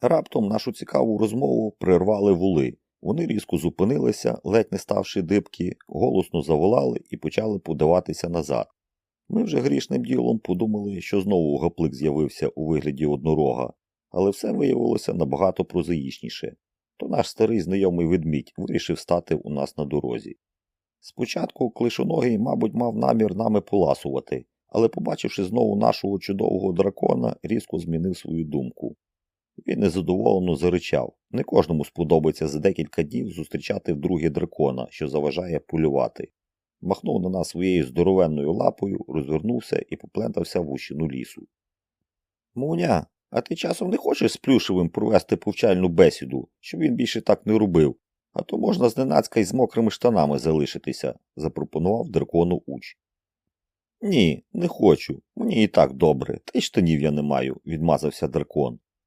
Раптом нашу цікаву розмову прервали вули. Вони різко зупинилися, ледь не ставши дибки, голосно заволали і почали подаватися назад. Ми вже грішним ділом подумали, що знову гаплик з'явився у вигляді однорога, але все виявилося набагато прозаїчніше. То наш старий знайомий ведмідь вирішив стати у нас на дорозі. Спочатку клишоногий, мабуть, мав намір нами поласувати, але, побачивши знову нашого чудового дракона, різко змінив свою думку. Він незадоволено заричав. Не кожному сподобається за декілька днів зустрічати вдруге дракона, що заважає полювати. Махнув на нас своєю здоровенною лапою, розвернувся і поплентався в ущину лісу. Муня, а ти часом не хочеш з плюшевим провести повчальну бесіду, щоб він більше так не робив, а то можна зненацька й з мокрими штанами залишитися, запропонував дракону уч. Ні, не хочу. Мені і так добре, та й штанів я не маю, відмазався дракон.